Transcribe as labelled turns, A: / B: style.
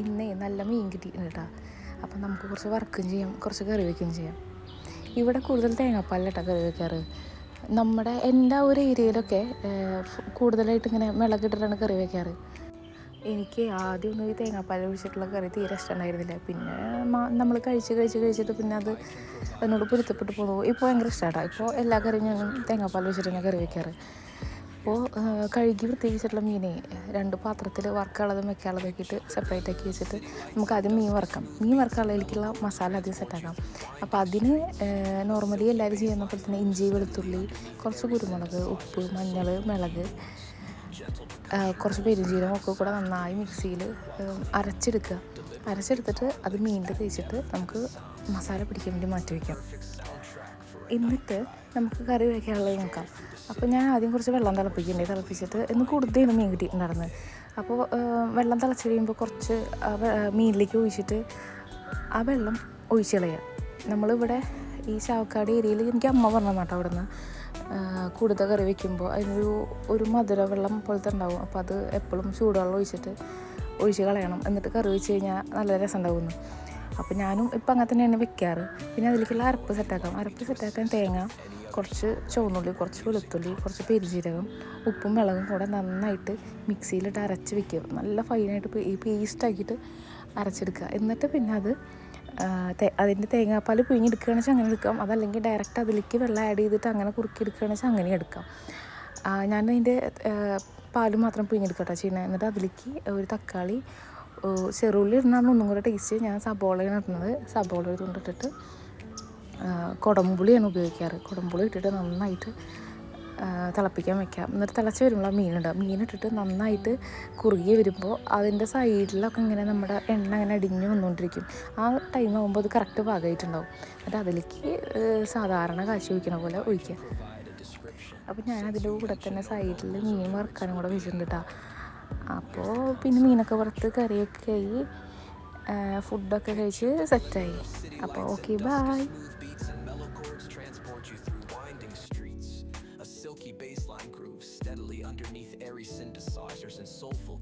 A: ഇന്നേ നല്ല മീൻ കിട്ടിയിട്ടുണ്ട് കേട്ടോ. അപ്പം നമുക്ക് കുറച്ച് വർക്കും ചെയ്യാം കുറച്ച് കറി വയ്ക്കുകയും ചെയ്യാം. ഇവിടെ കൂടുതൽ തേങ്ങാപ്പാലിലിട്ടാ കറി വയ്ക്കാറ് നമ്മുടെ എന്റെ ഒരു ഏരിയയിലൊക്കെ കൂടുതലായിട്ട് ഇങ്ങനെ മിളകിട്ടിട്ടാണ് കറി വയ്ക്കാറ് എനിക്ക് ആദ്യമൊന്നും ഈ തേങ്ങാപ്പാൽ ഒഴിച്ചിട്ടുള്ള കറി തീരെ ഇഷ്ടമുണ്ടായിരുന്നില്ല. പിന്നെ നമ്മൾ കഴിച്ച് കഴിച്ച് കഴിച്ചിട്ട് പിന്നെ അത് അതിനോട് പൊരുത്തപ്പെട്ട് പോകുന്നു ഇപ്പോൾ ഭയങ്കര ഇഷ്ടമാണ് ഇപ്പോൾ എല്ലാ കറിയും ഞാനും തേങ്ങാപ്പാൽ ഒഴിച്ചിട്ട് ഞാൻ കറി വെക്കാറ്. അപ്പോൾ കഴുകി വൃത്തിയാക്കിച്ചിട്ടുള്ള മീനെ രണ്ട് പാത്രത്തിൽ വറുക്കാനുള്ളതും വെക്കാനുള്ളതും ആക്കിയിട്ട് സെപ്പറേറ്റ് ആക്കി വെച്ചിട്ട് നമുക്ക് ആദ്യം മീൻ വറക്കാം. മീൻ വറക്കാനുള്ളതിലേക്കുള്ള മസാല ആദ്യം സെറ്റാക്കാം അപ്പോൾ അതിന് നോർമലി എല്ലാവരും ചെയ്യുന്ന പോലെ തന്നെ ഇഞ്ചി വെളുത്തുള്ളി കുറച്ച് കുരുമുളക് ഉപ്പ് മഞ്ഞൾ മിളക് കുറച്ച് പെരുംജീരകം ഒക്കെ കൂടെ നന്നായി മിക്സിയിൽ അരച്ചെടുക്കുക. അരച്ചെടുത്തിട്ട് അത് മീനിന്റെ തേച്ചിട്ട് നമുക്ക് മസാല പിടിക്കാൻ വേണ്ടി മാറ്റി വയ്ക്കാം എന്നിട്ട് നമുക്ക് കറി വയ്ക്കാനുള്ളത് നോക്കാം. അപ്പോൾ ഞാൻ ആദ്യം കുറച്ച് വെള്ളം തിളപ്പിക്കണ്ടേ? തിളപ്പിച്ചിട്ട് ഇന്ന് കൊടുത്തേന് മീൻ കിട്ടിയിട്ടുണ്ടായിരുന്നത് അപ്പോൾ വെള്ളം തിളച്ച് കഴിയുമ്പോൾ കുറച്ച് മീനിലേക്ക് ഒഴിച്ചിട്ട് ആ വെള്ളം ഒഴിച്ച് കളയുക നമ്മളിവിടെ ഈ ചാവക്കാട് ഏരിയയിൽ എനിക്ക് അമ്മ പറഞ്ഞു കേട്ടോ അവിടെ നിന്ന് കൂടുതൽ കറി വയ്ക്കുമ്പോൾ അതിനൊരു ഒരു മധുര വെള്ളം പോലത്തെ ഉണ്ടാവും. അപ്പോൾ അത് എപ്പോഴും ചൂടുവെള്ളം ഒഴിച്ചിട്ട് ഒഴിച്ച് കളയണം. എന്നിട്ട് കറി വെച്ച് കഴിഞ്ഞാൽ നല്ല രസം ഉണ്ടാവുന്നു അപ്പോൾ ഞാനും ഇപ്പം അങ്ങനെ തന്നെയാണ് വെക്കാറ്. പിന്നെ അതിലേക്കുള്ള അരപ്പ് സെറ്റാക്കാം അരപ്പ് സെറ്റാക്കാൻ തേങ്ങ കുറച്ച് ചുവന്നുള്ളി കുറച്ച് വെളുത്തുള്ളി കുറച്ച് പെരുജീരകം ഉപ്പും മുളകും കൂടെ നന്നായിട്ട് മിക്സിയിലിട്ട് അരച്ച് വെക്കുക. നല്ല ഫൈനായിട്ട് ഈ പേസ്റ്റാക്കിയിട്ട് അരച്ചെടുക്കുക. എന്നിട്ട് പിന്നെ അത് അതിന്റെ തേങ്ങാപ്പാൽ പിഴിഞ്ഞെടുക്കുകയാണെന്ന് വെച്ചാൽ അങ്ങനെ എടുക്കാം. അതല്ലെങ്കിൽ ഡയറക്റ്റ് അതിലേക്ക് വെള്ളം ആഡ് ചെയ്തിട്ട് അങ്ങനെ കുറുക്കി എടുക്കുകയാണെന്ന് വെച്ചാൽ അങ്ങനെ എടുക്കാം. ഞാൻ അതിന്റെ പാൽ മാത്രം പിഴിഞ്ഞെടുക്കട്ടോ ചെയ്യുന്നത്. എന്നിട്ട് അതിലേക്ക് ഒരു തക്കാളി ചെറുള്ളി ഇടുന്നതാണ് ഒന്നും കൂടെ ടേസ്റ്റ് ഞാൻ സബോളയാണ് ഇടുന്നത്. സബോള ഇതുകൊണ്ടിട്ടിട്ട് കുടംപുളിയാണ് ഉപയോഗിക്കാറ്. കുടംപുളി ഇട്ടിട്ട് നന്നായിട്ട് തിളപ്പിക്കാൻ വെക്കാം. എന്നിട്ട് തിളച്ച് വരുമ്പോൾ മീനിടുക മീനിട്ടിട്ട് നന്നായിട്ട് കുറുകി വരുമ്പോൾ അതിന്റെ സൈഡിലൊക്കെ ഇങ്ങനെ നമ്മുടെ എണ്ണ അങ്ങനെ അടിഞ്ഞു വന്നുകൊണ്ടിരിക്കും ആ ടൈം ആകുമ്പോൾ അത് കറക്റ്റ് പാകമായിട്ടുണ്ടാവും. എന്നിട്ട് അതിലേക്ക് സാധാരണ കാശി ഒഴിക്കണ പോലെ ഒഴിക്കുക. അപ്പോൾ ഞാൻ അതിന്റെ കൂടെ തന്നെ സൈഡിൽ മീൻ വറുക്കാനും കൂടെ വെച്ചിട്ടുണ്ട് കേട്ടോ അപ്പോൾ പിന്നെ മീനൊക്കെ വറുത്ത് കറിയൊക്കെ ആയി ഫുഡൊക്കെ കഴിച്ച് സെറ്റായി അപ്പോൾ okay bye
B: silky bassline grooves steadily underneath airy synthesizers and soulful